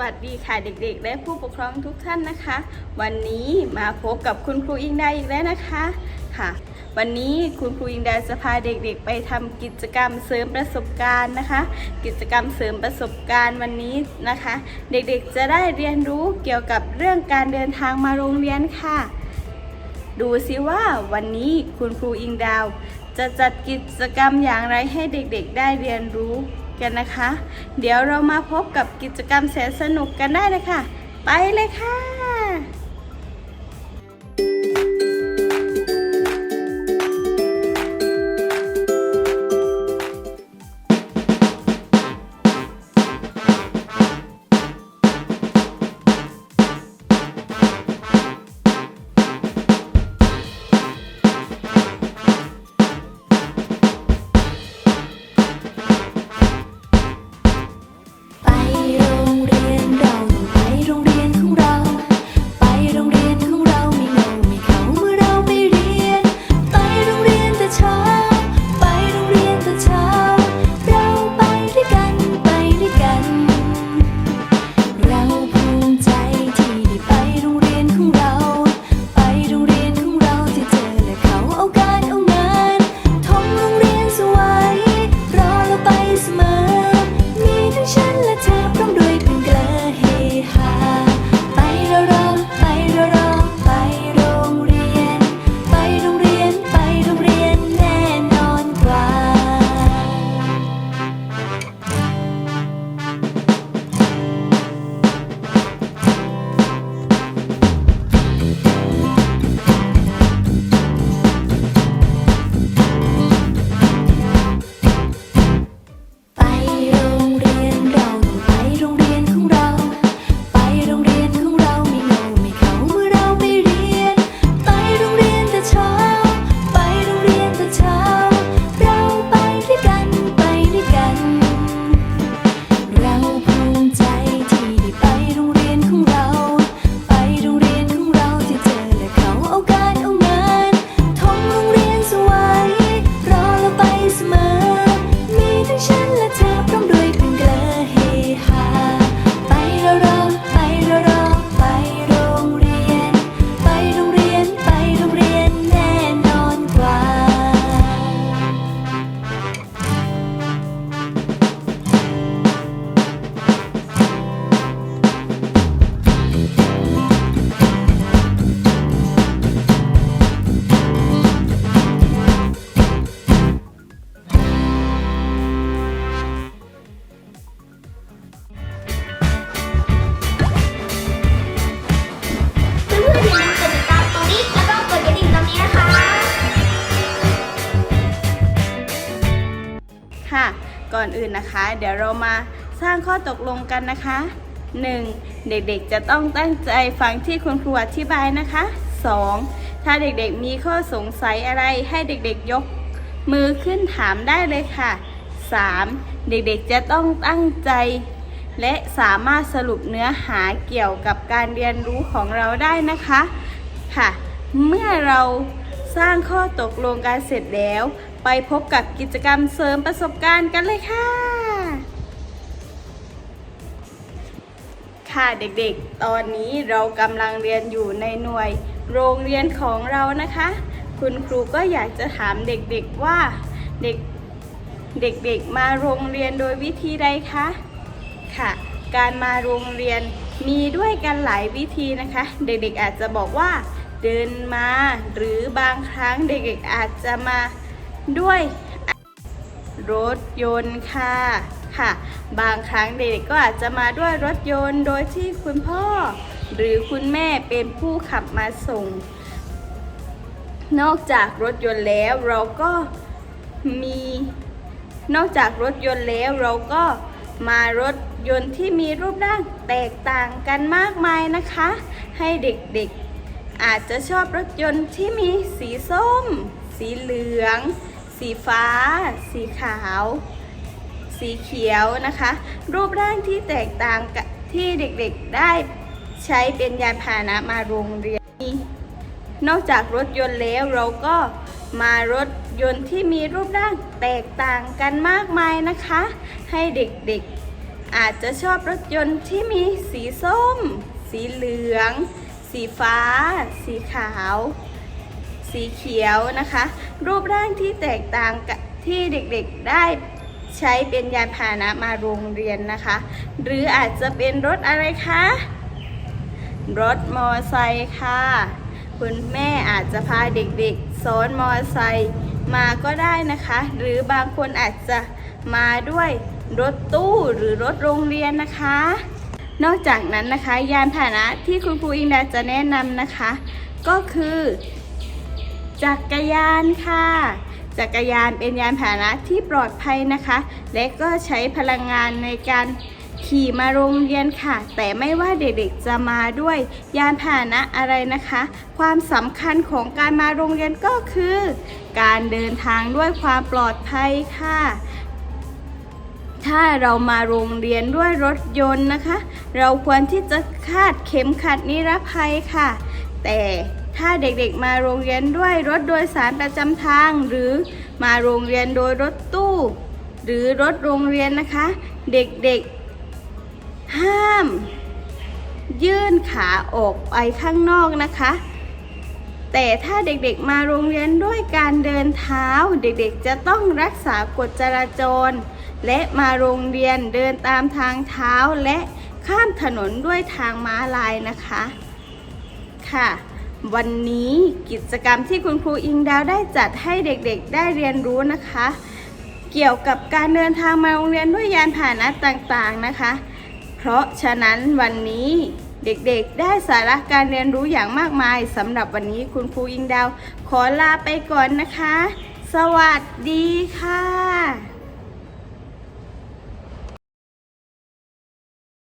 วัสดีค่ะเด็กๆ และผู้ปกครองทุกท่านนะคะ วันนี้มาพบกับคุณครูอิงดาอีกแล้วนะคะค่ะ วันนี้คุณครูอิงดาจะพาเด็กๆ ไปทำกิจกรรมเสริมประสบการณ์นะคะ กิจกรรมเสริมประสบการณ์วันนี้นะคะ เด็กๆจะได้เรียนรู้เกี่ยวกับเรื่องการเดินทางมาโรงเรียนค่ะ ดูสิว่าวันนี้คุณครูอิงดาว จะจัดกิจกรรมอย่างไรให้เด็กๆ ได้เรียนรู้ กันนะคะ เดี๋ยวเรามาพบกับกิจกรรมแสนสนุกกันได้เลยค่ะ ไปเลยค่ะ ค่ะ ก่อนอื่นนะคะ เดี๋ยวเรามาสร้างข้อตกลงกันนะคะ 1. เด็กๆจะต้องตั้งใจฟังที่คุณครูอธิบายนะคะ 2. ถ้าเด็กๆมีข้อสงสัยอะไรให้เด็กๆยกมือขึ้นถามได้เลยค่ะ 3. เด็กๆจะต้องตั้งใจ และสามารถสรุปเนื้อหาเกี่ยวกับการเรียนรู้ของเราได้นะคะค่ะ เมื่อเรา สร้างข้อตกลงกันเสร็จแล้ว ไปพบกับกิจกรรมเสริมประสบการณ์กันเลยค่ะ ค่ะเด็กๆ ตอนนี้เรากำลังเรียนอยู่ในหน่วย โรงเรียนของเรานะคะ คุณครูก็อยากจะถามเด็กๆว่าเด็กเด็กๆ มาโรงเรียนโดยวิธีใดคะ ค่ะ การมาโรงเรียนมีด้วยกันหลายวิธีนะคะ เด็กๆอาจจะบอกว่า เดินมา หรือบางครั้งเด็กๆอาจจะมาด้วยรถยนต์ค่ะค่ะ บางครั้งเด็กๆก็อาจจะมาด้วยรถยนต์โดยที่คุณพ่อ หรือคุณแม่เป็นผู้ขับมาส่ง นอกจากรถยนต์แล้วเราก็มี นอกจากรถยนต์แล้วเราก็มารถยนต์ที่มีรูปร่างแตกต่างกันมากมายนะคะ ให้เด็กๆ อาจจะชอบรถยนต์ที่มีสีส้ม สีเหลือง สีฟ้า สีขาว สีเขียวนะคะ รูปร่างที่แตกต่างกับที่เด็กๆได้ใช้เป็นยานพาหนะมาโรงเรียน นอกจากรถยนต์แล้วเราก็มารถยนต์ที่มีรูปร่างแตกต่างกันมากมายนะคะ ให้เด็กๆอาจจะชอบรถยนต์ที่มีสีส้ม สีเหลือง สีฟ้า สีขาว สีเขียวนะคะ รูปร่างที่แตกต่างที่เด็กๆได้ใช้เป็นยานพาหนะมาโรงเรียนนะคะ หรืออาจจะเป็นรถอะไรคะ รถมอไซค์ค่ะ คุณแม่อาจจะพาเด็กๆซ้อนมอไซค์มาก็ได้นะคะ หรือบางคนอาจจะมาด้วยรถตู้หรือรถโรงเรียนนะคะ นอกจากนั้นนะคะ ยานพาหนะที่คุณครูอิงดาจะแนะนำนะคะ ก็คือ จักรยานค่ะ จักรยานเป็นยานพาหนะที่ปลอดภัยนะคะ และก็ใช้พลังงานในการขี่มาโรงเรียนค่ะ แต่ไม่ว่าเด็กๆจะมาด้วยยานพาหนะอะไรนะคะ ความสำคัญของการมาโรงเรียนก็คือ การเดินทางด้วยความปลอดภัยค่ะ ถ้าเรามาโรงเรียนด้วยรถยนต์นะคะ เราควรที่จะคาดเข็มขัดนิรภัยค่ะ แต่ถ้าเด็กๆมาโรงเรียนด้วยรถโดยสารประจำทาง หรือมาโรงเรียนโดยรถตู้ หรือรถโรงเรียนนะคะ เด็กๆ ห้าม ยื่นขาออกไปข้างนอกนะคะแต่ถ้าเด็กๆมาโรงเรียนด้วยการเดินเท้า เด็กๆจะต้องรักษากฎจราจร และมาโรงเรียนเดินตามทางเท้าและข้ามถนนด้วยทางม้าลายนะคะค่ะ วันนี้กิจกรรมที่คุณครูอิงดาวได้จัดให้เด็กๆได้เรียนรู้นะคะ เกี่ยวกับการเดินทางมาโรงเรียนด้วยยานพาหนะต่างๆนะคะ เพราะฉะนั้นวันนี้เด็กๆ ได้สาระการเรียนรู้อย่างมากมายสำหรับวันนี้คุณครูอิงดาว ขอลาไปก่อนนะคะ สวัสดีค่ะ